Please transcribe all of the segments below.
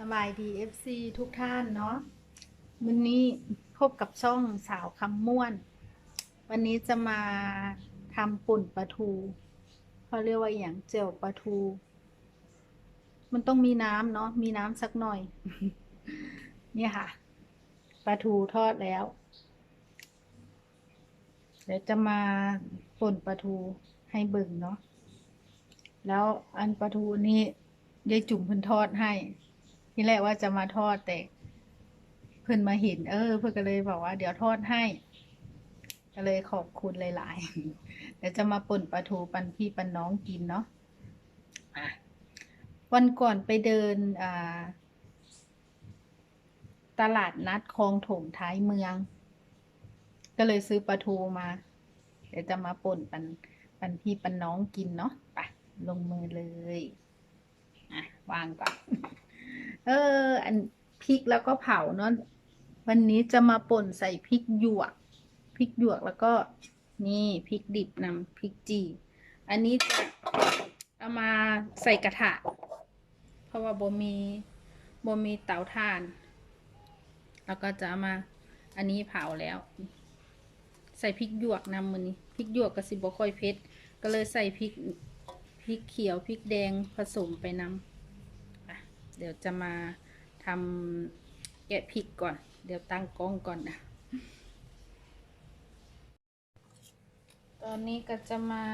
สบายดี FC ทุกท่านเนาะวันนี้พบกับช่องสาวคำม่วน วันนี้จะมาทำปุ่นปลาทูเขาเรียกว่าอย่างเจียวปลาทู มันต้องมีน้ำเนาะมีน้ำสักหน่อย เนี่ยค่ะปลาทูทอดแล้ว เดี๋ยวจะมาป่นปลาทูให้เบิ่งเนาะแล้วอันปลาทูนี่ยายจุ่มเพิ่นทอดให้ ทีแรกว่าจะมาทอดแต่เพิ่นมาเห็น เออ เพิ่นก็เลยบอกว่าเดี๋ยวทอดให้ ก็เลยขอบคุณหลายๆเดี๋ยวจะมาป่นปลาทูปันพี่ปันน้องกินเนาะอะวันก่อนไปเดินอ่าตลาดนัดคลองถมท้ายเมือง ก็เลยซื้อปลาทูมา เดี๋ยวจะมาป่นปันปันพี่ปันน้องกินเนาะไปลงมือเลย อะ วางก่อน เออ อันพริกแล้วก็เผาเนาะวันนี้จะมาป่นใส่พริกหยวกพริกหยวกแล้วก็นี่พริกดิบนำพริกจี อันนี้จะเอามาใส่กระทะเพราะว่าบ่มีบ่มีเตาถ่าน แล้วก็จะามาอันนี้เผาแล้ว ใส่พริกหยวกนำมือนี้พริกหยวกกับสิบ่ค่อยเผ็ดก็เลยใส่พริกพริกเขียวพริกแดงผสมไปนำ เดี๋ยวจะมาทำแกะพริกก่อน เดี๋ยวตั้งกล้องก่อนนะตอนนี้ก็จะมา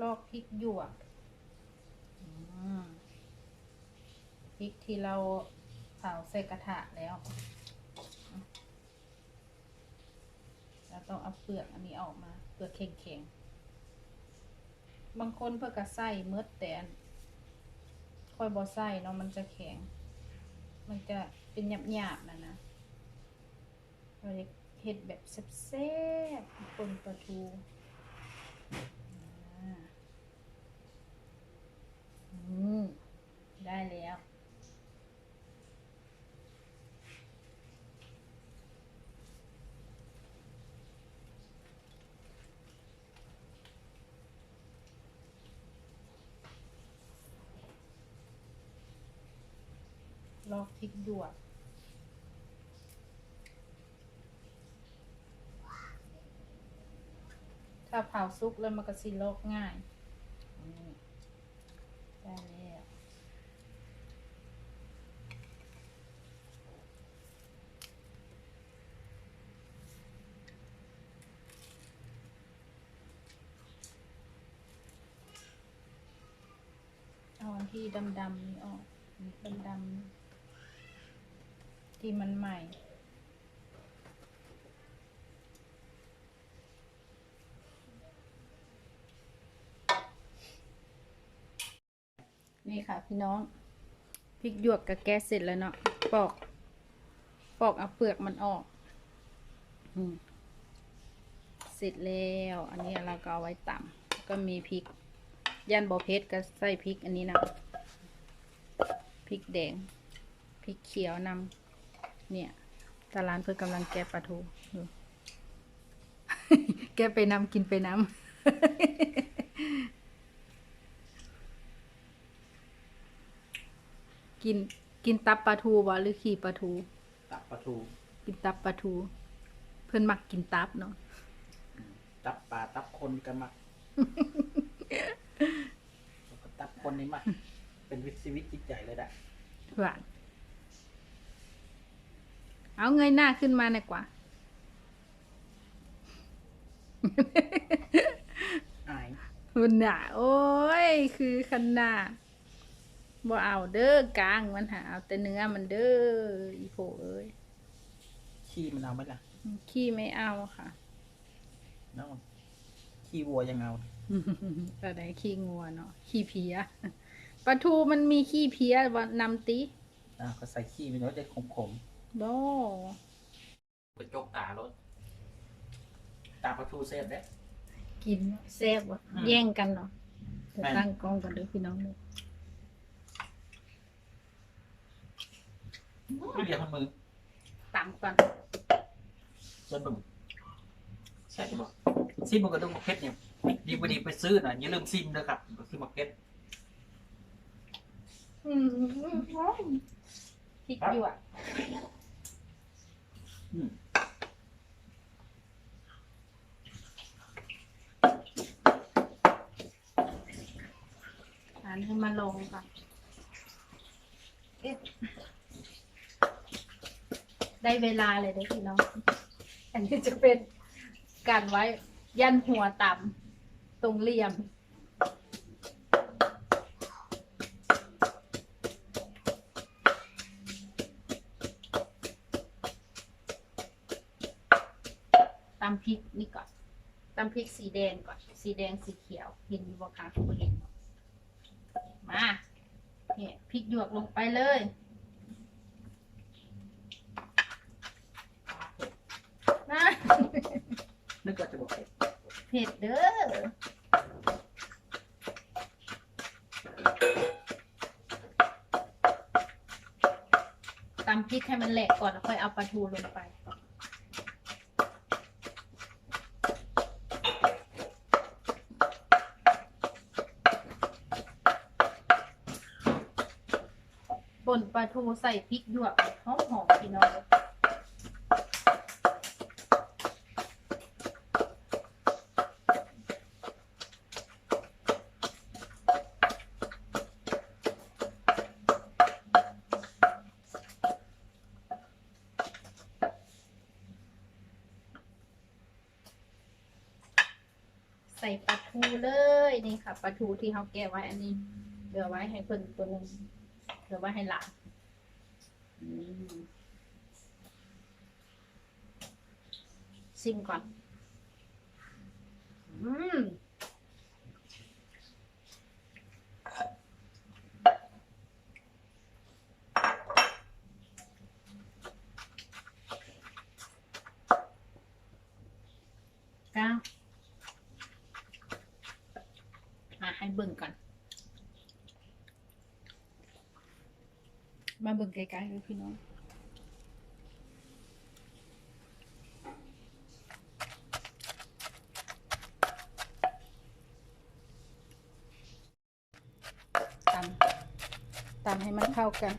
ลอกพริกหยวกพริกที่เราเผาใส่กระทะแล้วเราต้องเอาเปลือกอันนี้ออกมา เปลือกแข็งๆ บางคนเพื่อกระใส่เมืดแต่อัน ค่อยบอใส่เนาะมันจะแข็ง มันจะเป็นหยาบๆนะนะเราจะเห็ดแบบแซ่บๆปนปลาทูอ่าอืมได้แล้ว อกพริกหยวกถ้าเผาซุกแล้วมันก็สิลอกง่ายได้แล้วเอาที่ดำๆนี่ออกดำๆ ที่มันใหม่นี่ค่ะพี่น้องพริกหยวกกับแก้เสร็จแล้วเนาะปอก ปอกเอาเปลือกมันออกอเสร็จแล้ว อันนี้เราก็เอาไว้ตำก็มีพริกย่านบอเพชรก็ใส่พริกอันนี้นะพริกแดงพริกเขียวนำ เนี่ยตาร้านเพื่อนกำลังแกะปลาทูดูแกะไปนำกินไปนำกินกินตับปลาทูบ่หรือขี่ปลาทู ตับปลาทู กินตับปลาทู เพื่อนมักกินตับเนาะตับปลาตับคนกันมาตับคนนี่มาเป็นวิชีวิตจิตใจเลยนะหวาน เอาเงยหน้าขึ้นมาหน่อยกว่า อายคุณน่ะ โอ้ย คือขนาดบ่เอาเด้อกลางมันหาเอาแต่เนื้อมันเด้ออีโผเอ้ยขี้มันเอาไหมล่ะขี้ไม่เอาค่ะน้องขี้วัวยังเอาก็ได้ขี้งัวเนาะขี้เพียปลาทูมันมีขี้เพียว่านำติอ่าก็ใส่ขี้ไปเนาะจะขมข มบ่ๆกระจกตารถ ตาปลาทูเซฟได้ กินแซ่บวะแย่งกันเนาะเดี๋ยวแม่น ตั้งกล้องกันเด้อพี่น้องเด้อไม่เดียวทำมือตำก่อนส่วนบึงใช่บอกซิมมันก็ต้องเพชรเนี่ยดีบดีไปซื้อน่ะอย่าลืมซิมเด้อครับซิมมาเพชรอืมพริกหยวก อืมทานให้มันลงก่อนเอ๊ะได้เวลาเลยเด้อพี่น้อง อันนี้จะเป็นการไว้ยันหัวต่ำตรงเหลี่ยมำพริกนี่ก่อนตำพริกสีแดงก่อน สีแดงสีเขียว เห็นอยู่บ่คะคุณผู้เห็นมาเนี่ยพริกหยวกลงไปเลยนะนึกว่าจะบอกไปเผ็ดเด้อตำพริกให้มันแหลกก่อนแล้วค่อยเอาปลาทูลงไป ป่นปลาทูใส่พริกหยวกหอมหอมพี่น้องใส่ปลาทูเลยนี่ค่ะปลาทูที่เขาแกะไว้อันนี้เหลือไว้ให้เพิ่นตัวนึง เหลือไว้ให้หลานซิมก่อน อืมก้าวมาให้เบิ่งก่อน มาเบิ่ง ไกลๆเลยพี่น้องตำตำให้มันเข้ากัน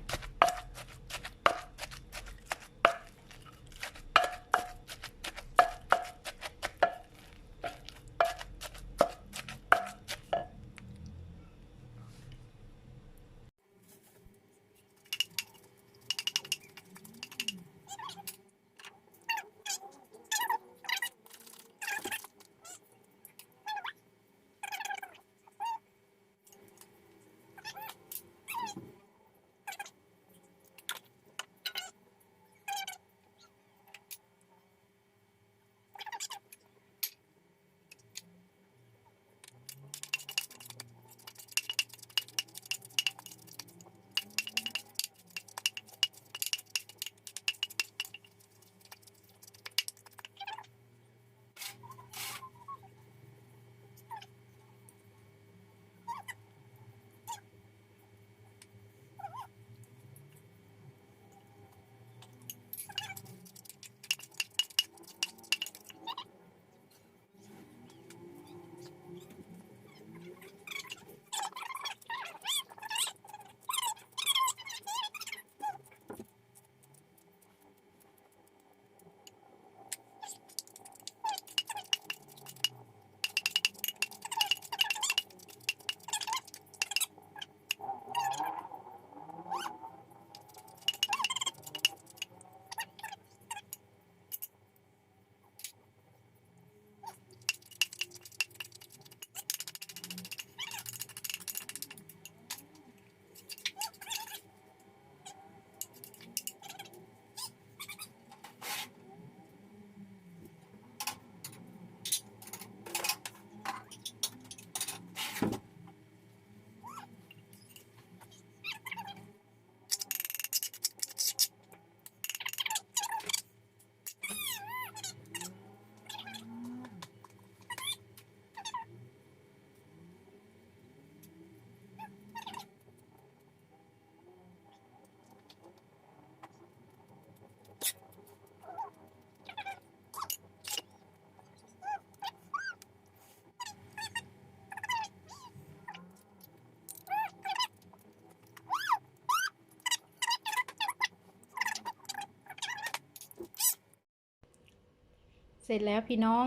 ร็จแล้วพี่น้อง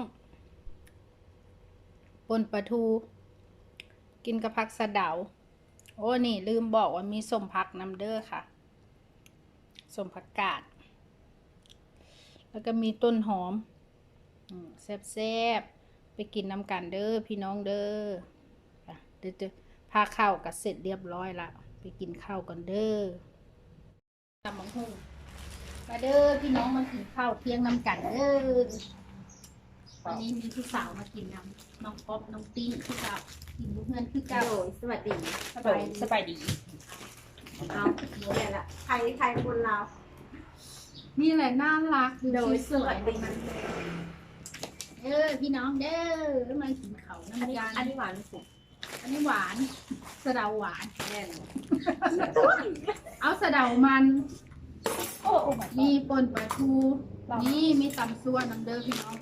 ปนปลาทู กินกับผักสะเดา โอ้นี่ลืมบอกว่ามีสมผักน้ำเด้อค่ะ สมผักกาด แล้วก็มีต้นหอมแซ่บๆ ไปกินน้ำกันเด้อพี่น้องเด้อเดี๋ยวจะพาข้าวกับเสร็จเรียบร้อยละ ไปกินข้าวกันเด้อตำบังหุ่งมาเด้อพี่น้องมากินข้าวเที่ยงน้ำกันเด้อ วันนี้มีพี่สาวมากินน้ำน้องป๊อปน้องติ้งคือเก่ากินเพื่อนคือเก่าโดยสวัสดีสบายดีสบายดีเอาโมเดลละไทยไทยคนลาวนี่แหละน่ารักโดยสวยสวัสดีเออพี่น้องเด้อมากินข้าวอันน้ำนี้กันอันนี้หวานสุดอันนี้หวานสะเดาหวานแน่นเอาสะเดามัน โอ้โอ้มีป่นปลาทู นี่มีตำซั่วน้ำเด้อพี่น้อง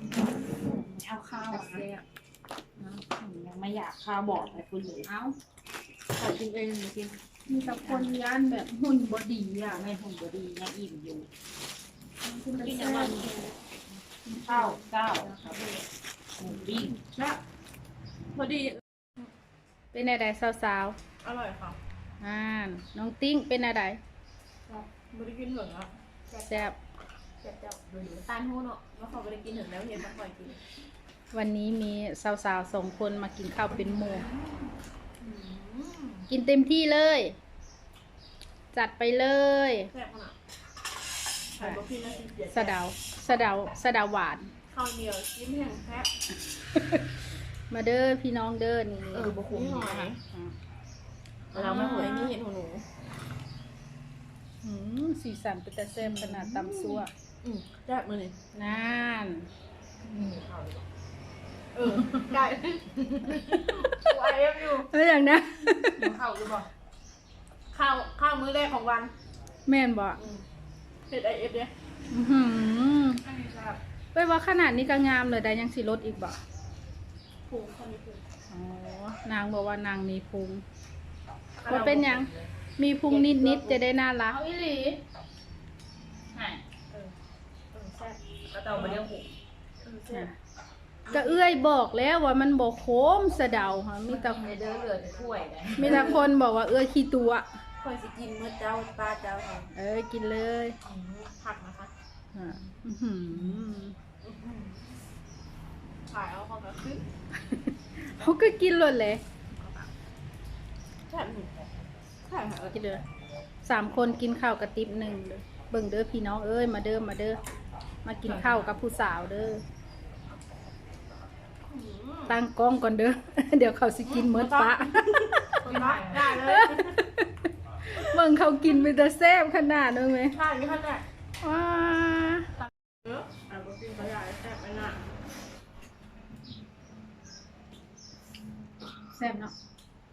เอาข้าวแซ่บยังไม่อยากข้าวบอกอะไรคุณเลยเอาขอกินเองมากินมีแต่คนย่านแบบหุ่นบดีอะไม่หุ่นบดียังอิ่มอยู่กินแต่กินแซ่น้ำมันบข้าวเก้าหมูปิ้งและพอดี เป็นอะไรสาวอร่อยค่ะๆอ่านน้องติ้งเป็นอะไรไม่ได้กินเหมือนอะแซ่บ เจ็บเจ้าดูดิตานหูเนาะแล้วเขาไม่ได้กินถึงแล้วเห็นมันปล่อยกินวันนี้มีสาวๆสองคนมากินข้าวเป็นหมู่กินเต็มที่เลย จัดไปเลยแซ่บขนาดไข่บะพี่น่ากินเจ็ดสะเดาสะเดาสะเดาหวานข้าวเหนียวจิ้มแห้งแซ่บมาเด้อพี่น้องเด้อนี่เออบะคุ้มหน่อยอืมเราไม่หวยนี่เห็นหัวหนูอืมสีสันเป็นแต่แซ่บขนาดตำซัว อืมแซ่บมือนี่นั่นเออไก่ตัวไอเอฟอยู่เอ้ยอย่างนะหิวข้าวหรือเปล่าข้าวข้าวมื้อแรกของวันแม่นบอกอืมเผ็ดไอเอฟเนี่ยอื้อหืออันนี้แซ่บเว้ยว่าขนาดนี้ก็งามเลยได้ยังสิลดอีกบ่พุงข้าวนี้พุงอ๋อนางบอกว่านางมีพุงว่าเป็นหยังมีพุงนิดๆจะได้น่ารักเอาอีหลีไหนเออเออแซ่บ ก็ต้องมาเลี้ยงหูเออแซ่บก็เอื้อยบอกแล้วว่ามันบอกโคมสะเดาค่ะมีแต่เดินเหลือแต่ถ้วยเลยมีแต่คนบอกว่าเอื้อยขี้ตัว คอยสิกินเมื่อเจ้าตาเจ้าค่ะเอ้ยกินเลยอืมผักนะคะอะอื้อหือขายเอาเข้ามาคือเขาก็กินเลยเลยแซ่บหนึ่งใช่ค่ะเออกินเลยสามคนกินข้าวกระติบหนึ่งเด้อเบิ่งเด้อพี่น้องเอ้ยมาเด้อมาเด้อ มากินข้าวกับผู้สาวเด้ออืมตั้งกล้องก่อนเด้อ เดี๋ยวเขาสิกินเมิดปะคนละได้เลยเบิ่งเขากินไปแต่แซ่บขนาดนั้นไหมใช่ไม่ทันได้ว้าเอออะบอกกินขยายแซ่บไปนะแซ่บเนาะ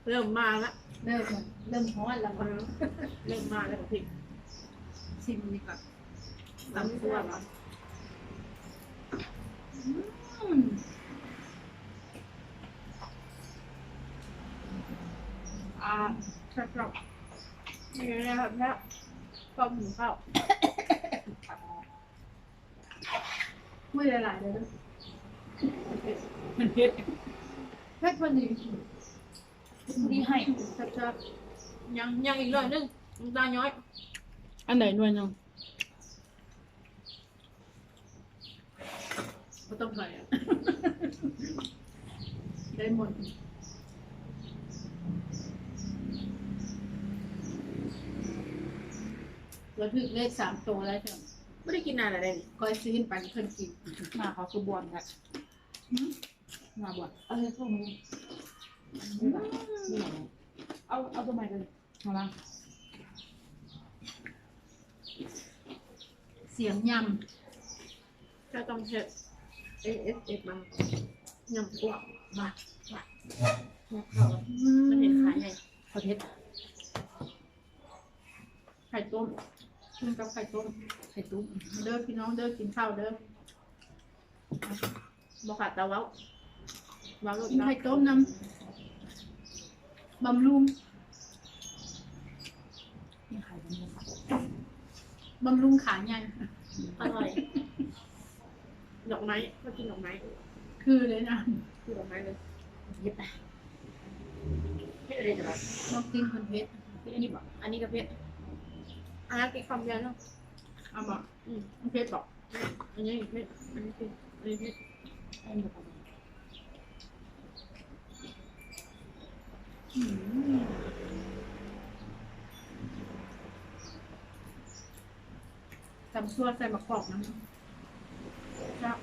เริ่มมาละเริ่มเริ่มฮ้อนแล้วเออเริ่มมาแล้วกับพริกชิมดีกว่าตำซั่วมาอืม อ่าชอบชอบนี่นะครับแซ่บต้มหมูข้าวไม่ละลายเลยเด้อมันเผ็ดแค่พอดีดีให้ชอบชอบยังยังอีกเลยนึงน้ำตาลย้อย อันไหนด้วยน้อง ก็ต้องใส่อะ ได้หมดเราถึงเลขสามตัวแล้วเถอะไม่ได้กินนานอะไรเลยก้อยซื้อไปเพิ่นกินมาเขาคือบวมครับมาบ่เออพวกนี้นี่เอาเอาตัวใหม่เลยเอาละเสียงยจะต้องเช็ด เอสเอสเอสมายำกวางมาเนี่เขาำมันเห็นขายไงประเทศไข่ต้มกินกับไข่ต้มไข่ต้มเด้อพี่น้องเด้อกินข้าวเด้อบอกขาดตะเว้าเว้าลูกกินไข่ต้มน้ำบำรุงนี่ข่เป็นยังไงบำรุงขาใหญ่อร่อย ดดอกไม้ก็กินดอกไม้ คือเลยนะคือดอกไม้เลยเย็บไปเฮ็ดอะไรจะมาน้องกินคนเพชรอันนี้บอกอันนี้ก็เพชรอันนั้นกินคำเดียวเนาะเอาบอกอืมน้องเพชรบอกอันนี้เพชรอันนี้เพชรอันนี้เพชรให้หมดอืมตำซั่วใส่มะกอกน้ำครับ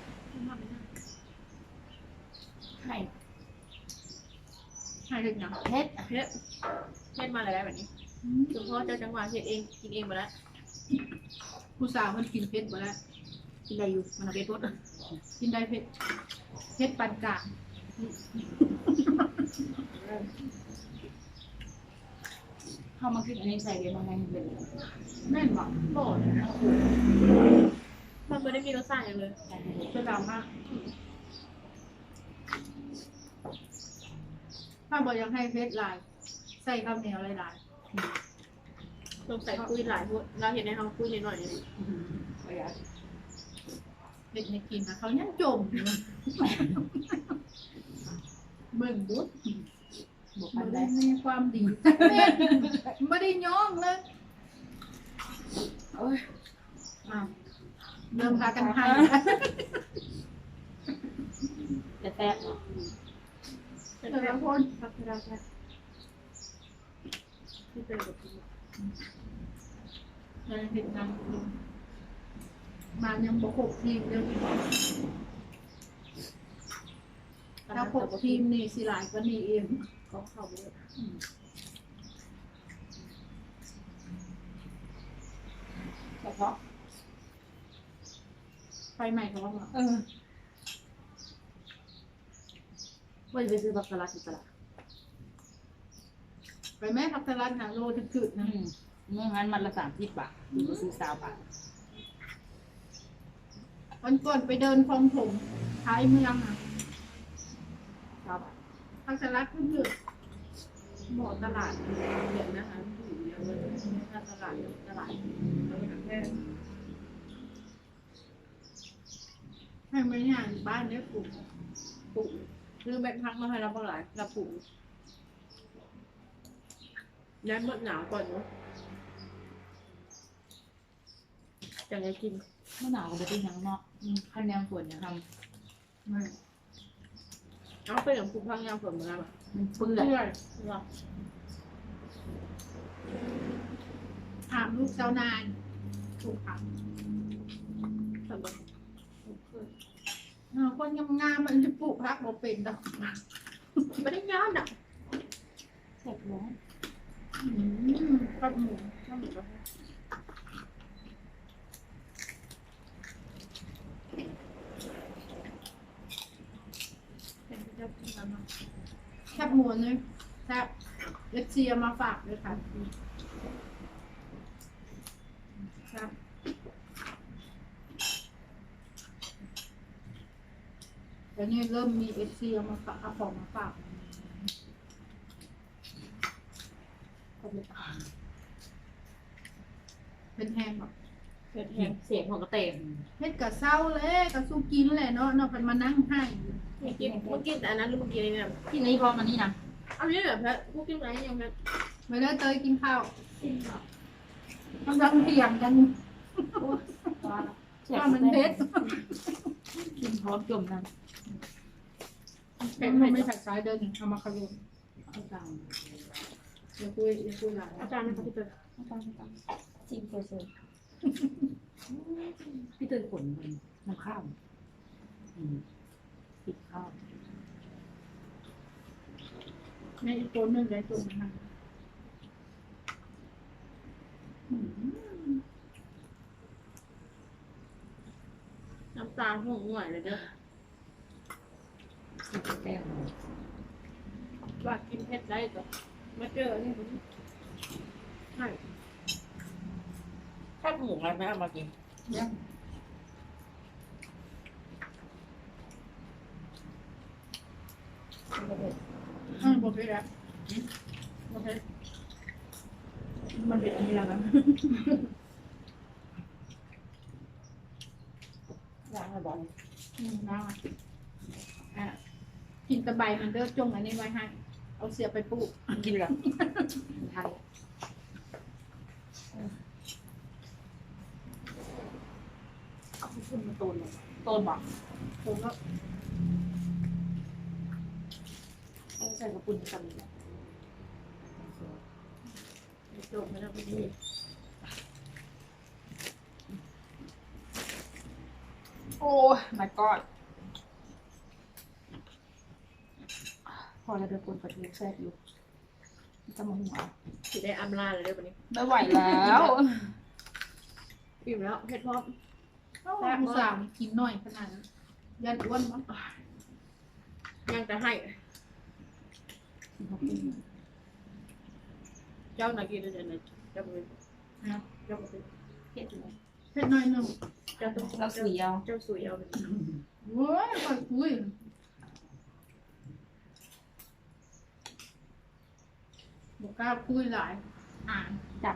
ให้ ให้เล็กน้เฮ็ดเพชรเพชรมาอะไรแบบนี้ำหลวงพ่อเจ้าจังหวะเฮ็ดเองกินเองหมดแล้วผู้สาวมันกินเพชรหมดแล้วกินได้อยู่มันเอาไปพดกินได้เพชรเพชรปานกลางเข้ามาขึ้นอันนี้ใส่เดี๋ยวมันให้เลยแม่นบอกโอ้มันไม่ได้มีรสชาติอย่างเลยเสื้อดำมาก ถ้าบอกยังให้เพชรลายใส่ข้าวเหนียวลายสงสัยคุยหลายพูดเราเห็นในเขาคุยหน่อยๆเลยประหยัดๆเพชรไม่กินนะเขายังจมอยู่เบิ่งบุดบวกมักันนได้ได้มีความดีเพชรไม่ได้ย่องเลยโอ้ยอ้าวเริ่มพากันให้จะแตกเนาะ แต่ละคนพักได้แค่ที่เป็นแบบเลยเห็นงานมายังบกครบทีมเดียวถ้าครบทีมนี่สิหลายกว่านี้เองเขาเขาเลยเฉพาะไฟใหม่เขาว่าเออ ว่าจะไปซื้อบักสลัดที่ตลาดไปแม่พักตลาดหาโลถึกๆอืนะมเมื่องั้นมันละสามสิบบาทอยู่ไปซื้อสาวบาทวันก่อนไปเดินคลองถมท้ายเมืองอะสาวบาทพักตลาดขึ้นอยู่บ่อตลาดเดี๋ยวนะคะอยู่เยอะเลยถ้าตลาดตลาดแค่ให้ไม่ห่างบ้านเนี่ยปลูกปลูก คือแม่พักมาให้เราเท่าไหร่เราปลูกย้ายหมดหนาวก่อนเนาะจะได้กินเมื่อหนาวก็ไปที่ยังเนาะอืมคะแนนฝนเนี่ยทไม่เอาไปอย่างปลูกพังยาวฝนมาแล้วำมันเปื้อนเพื่อนหรอถามลูกเจ้านายปลูกผักสำหรับเออคนงามๆมันจะปลูกผักบ่เป็นดอกไม่ได้ย้อนดอะเสร็จแล้วอืมกับหมูย้อนเหมือนกันเป็นที่ชอบกินกันเนาะแคบหมูเลยแคบเล็กเชียมาฝากเลยค่ะครับ แต่นี่เริ่มมีเอเชียมาฝากเอาของมาฝากก็ไม่ตายเป็นแห้งแบบเผ็ดแห้เห็งนเสียงของกระเตงเฮ็ดกับเศร้าเลยกับสู้กินแหละเนาะเนาะเป็นมานั่งให้เมื่อกี้เมื่อกี้แต่อันนั้นหรือเมื่อกี้นี่แบบที่นี่พอมันนี่นะเอาเนี่ยแบบแพ้พวกกินอะไรยังไงไม่ได้เตยกินข้าวกำลังเถียงกัน ว่ามันเผ็ดกินพร้อมจมนั่นเผ็ดไม่ไม่ผัดสายเดินเอามาขลุ่มเอาตามอย่าคุยอย่าคุยหลายอาจารย์นะคะพี่เตยเอาตามเอาตามจิ้มเฉยๆพี่เตยขนมันน้ำข้าวอืมติดข้าวในอีกตัวหนึงได้ตัวนึงนะ น้ำตาห่วงหน่วยเลยเด้อติดแก้วว่ากินเผ็ดได้ตัวมาเจอนี่ใช่ข้าวหมูอะไรไหมเอามากินยังอืมบอกไปแล้วบอกไปมันเป็นอันนี้แล้วนะล้างแล้วบอ กออืมได้อะกินตะไบมันเด้อจงอันนี้ไว้ให้ เอาเสียบไปปลูกกินเหรอไทยเอาขึ้นมาโตนเลยโตนบอกผมก็ต้องใส่กระปุนกันเลยจบแล้วพอดี โอ้ my god พอจะเดินปนประตูแทรกอยู่จะมาหัวสิได้อำลาเลยเด้อวันนี้ไม่ไหวแล้วอิ่มแล้วเผ็ดพร้อมแซ่บสามกินหน่อยขนาดนั้นยันอ้วนมั้งยังจะให้เจ้าหน้าที่เดือนไหนเจ้าเป็นนะเจ้าเป็นเผ็ดเลยเผ็ดหน่อยหนึ่ง เจ้าต้องเราสุยเอาเจ้าสุยเอาโว้ยค่อยคุยบอกกล้าคุยหลายอ่านจ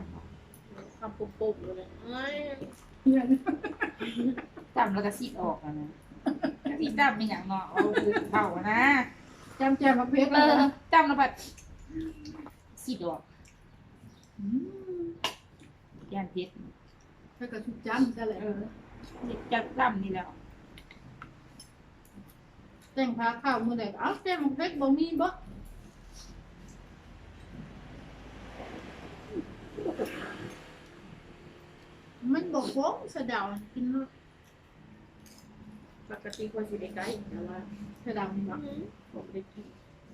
คำปุ๊บปุ๊บเลยเอ้ยเพื่อนำจำแล้วก็ซีดออกอะนะซีดจำเป็นอย่างเนาะเอาคือเผาอะนะจำแจมมาเพชรเอเลยอจำแล้วแบบซีดออกมแกนเผ็ดถ้าเกิดทุกจำจะเลย เออจะจำนี่แล้วแต่งพาข้าวมือไหนก็เอาแจมมาเพชรบ่มีบ่มันบอกฟ้องสะเดาวกินแล้วปกติควรสิได้ใกล้แต่ว่าสะเดาวนี่บ่ผมได้กิน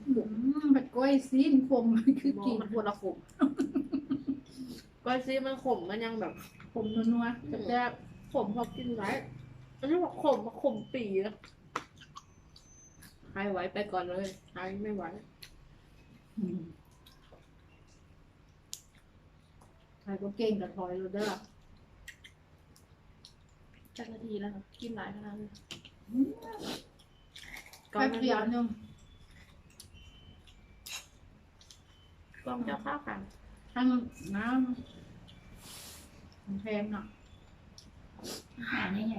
อืมแบบก้อยซีนคมคือมอกิงนมันปวดละขมก้อยซีมันขมมันยังแบบขมนัวๆแต่แซ่บ ขมพอกินไว้อันนี้บอกขมมาขมปีแล้วใครไหวไปก่อนเลยใครไม่ไหวอืมใครก็เก่งกับทอยโรเดอร์จักนาทีแล้วครับกินหลายขนาดนี้แป๊บเดียวหนึงกล้องเจ้าข้าวกันทั้งน้ำมันแพงเนาะ หานี่ไง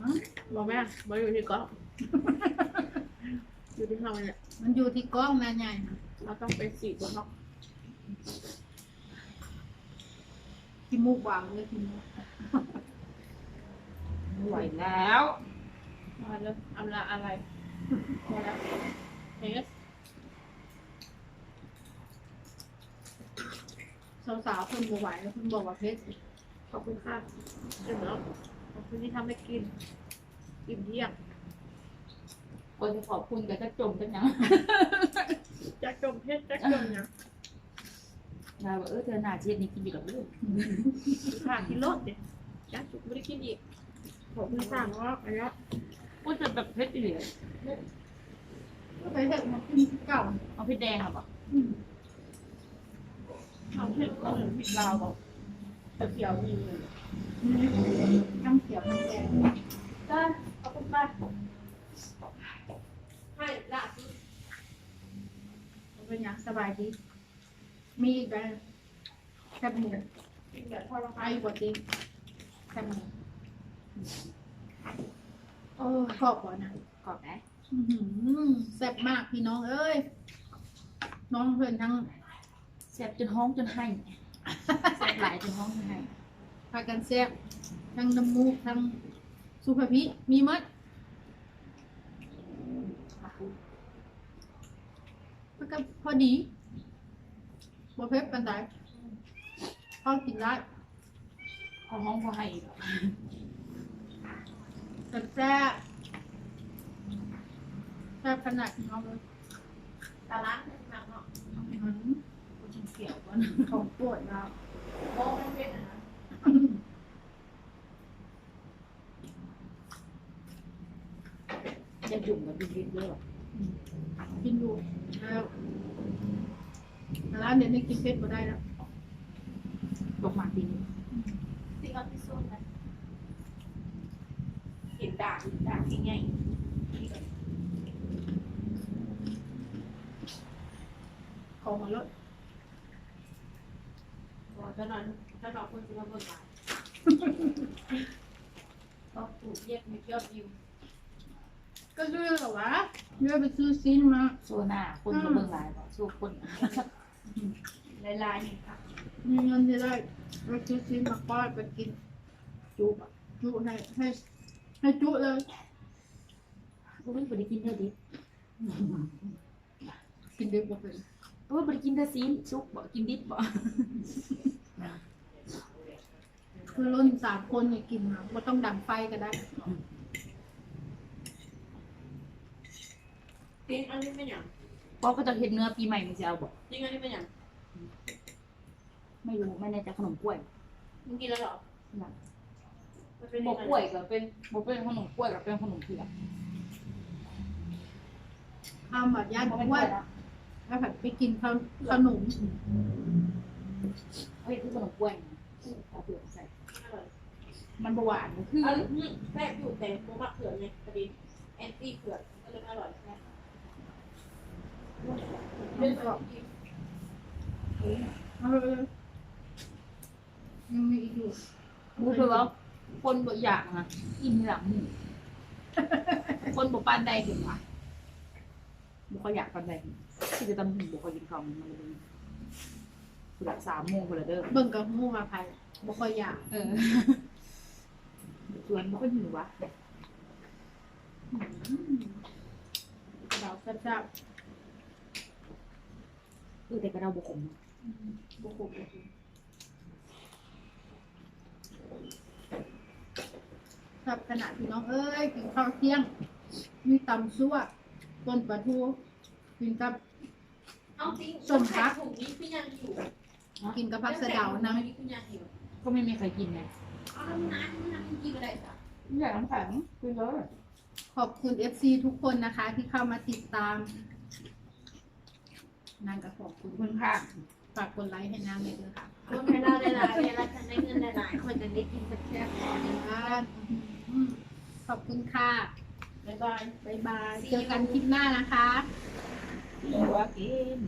อ๋อบอกแม่มาอยู่ที่กล้อง อยู่ที่เราเนี่ยมันอยู่ที่กล้องนะใหญ่นะเราต้องไปสีบนห้องที่มูกวางเลยที่มูกไม่ไหวแล้วมาแล้วอำลาอะไรมาแล้วเฮสสาวๆคนบวไหวแล้วคนบอกว่าเพชรขอบคุณค่ะเดี๋ยวแล้วขอบ คุณที่ทำให้กินอิ่มเที่ยงคนจะขอบคุณกับจะจมกันยังจักจมเพชรจักจมเนี่ยเราว่าเออเธอหน้าเช็ดนี่กินอยู่กับลูกขาดกินรสเนี่ยจักจุกไม่ได้กินอีกขอบคุณค่ะว่าอันนี้พูดจะแบบเพชรเหลือก็ไปเถอะมากินเก่าเอาเพชรแดงอะบอกอืมเอาเพชรก็เหมือนผิดลาวบอกแต่เขียวมีเลย น้ำเขียวน้ำแดงได้ขอบคุณค่ะให้ละเป็นอย่างสบายดี มีอีกแบบแคบหมูกินแบบทอดไอ้กว่าจริงแคบหมูโอ้ขอบก่อนนะกรอบไหมแซ่บมากพี่น้องเอ้ย น้องเพื่อนทั้งแซ่บจนห้องจนให้แซ่บหลายจนห้องจนให้ พากันแซ่บทั้งน้ำมูกทั้งสุภาพิมีหมัดมันก็พอดีบ่เผ็ดปันไดพอกินได้พอห้องพอให้อีกแต่แซ่บแซ่บขนาดพี่น้องเลยตาล้างเป็นหนักเนาะอื้อหือกูชิมเสียวก่อนของโปรดเราโอ้ไม่เป็นนะ จะจุ่มกับดิบๆด้วยหรอกินดูแล้วร้านเดี๋ยวนี้กินเผ็ดบ่ได้แล้วตกมาทีนี้สิ่งเอาที่สุดนะเห็นด่างด่างยังไงของมาลดบอกเจ้าหน่อยเจ้าหน่อยคนจะมาเบิกบานก็ปลูกแยกมียอดวิว ก็เรื่องเหรอวะเรื่องไปซื้อซินมาโซน่าคนก็เบิ่งหลายบ่สู้คนลายๆนี่ค่ะมีเงินจะได้ไปซื้อซินมาป้อนไปกินจูบอะจุให้ให้ให้จุเลยโอ้ยบ่ได้กินเท่าดิกินได้บ่เป็นโอ้ยบ่ได้กินเท่าซีนซุกบ่กินดิบบ่คือรุ่นสามคนเนี่ยกินมาบ่ต้องดังไฟก็ได้ จริงอันนี้เป็นอย่างเพราะก็จะเฮ็ดเนื้อปีใหม่มึงสิเอาบ่จริงอันนี้เป็นอย่างไม่รู้ไม่แน่ใจขนมกล้วยมึงกินแล้วเหรอน่ะมันเป็นบ่ยังไงกล้วยก็เป็นบ่เป็นขนมกล้วยก็เป็นขนมเผือกข้าวแบบย่านบ่เป็นอ้กวล้วนยนะแล้วผัดไปกินขนขนมเฮ้ยคือขนมกล้วยนะเอาเผือกใส่ อร่อยมันบ่หวานมันคือ อันนี้แซ่บอยู่แต่โมมักเผือกไงพอดีแอนตี้เผือกก็เลยไม่อร่อยแซ่บเรื่องของกิน เออ ยังมีอีกอยู่รู้คือว่าคนบ่อยากนะอิ่มหลังหมู่คนบ่ปานใดถึงว่าบ่ค่อยอยากปานใดที่จะตำหูบ่ค่อยกินข้าวมันเลยคือละ3โมงพุ่นละเด้อเบิ่งกับหมูมาภัยบ่ค่อยอยากเออชวนบ่ค่อยหิววะเราก็จะ เออแต่ก็เราบ่ขมบุกบุกครับขนาดพี่น้องเอ้ยกินข้าวเที่ยง มีตำซั่วต้นปลาทูกินกับ เอาจริงส้มพัก ถุงนี้พี่ยังอยู่กินกับผักสะเดานะอันนี้พี่ยังอยู่ก็ไม่มีใครกินไงเอาน้ำน้ำน้ำกินอะไรจ้ะอยากน้ำแข็งกินเลยขอบคุณ FC ทุกคนนะคะที่เข้ามาติดตาม นางก็ขอบคุณคุณค่ะฝากกดไลค์ให้นางเลยด้วยค่ะคนให้เราได้หลายเวลาฉันได้เงินได้หลายคนจะได้กินแซ่บๆก่อนบ้านอืมขอบคุณค่ะบ๊ายบายบ๊ายบายเจอกันคลิปหน้านะคะว่ากิน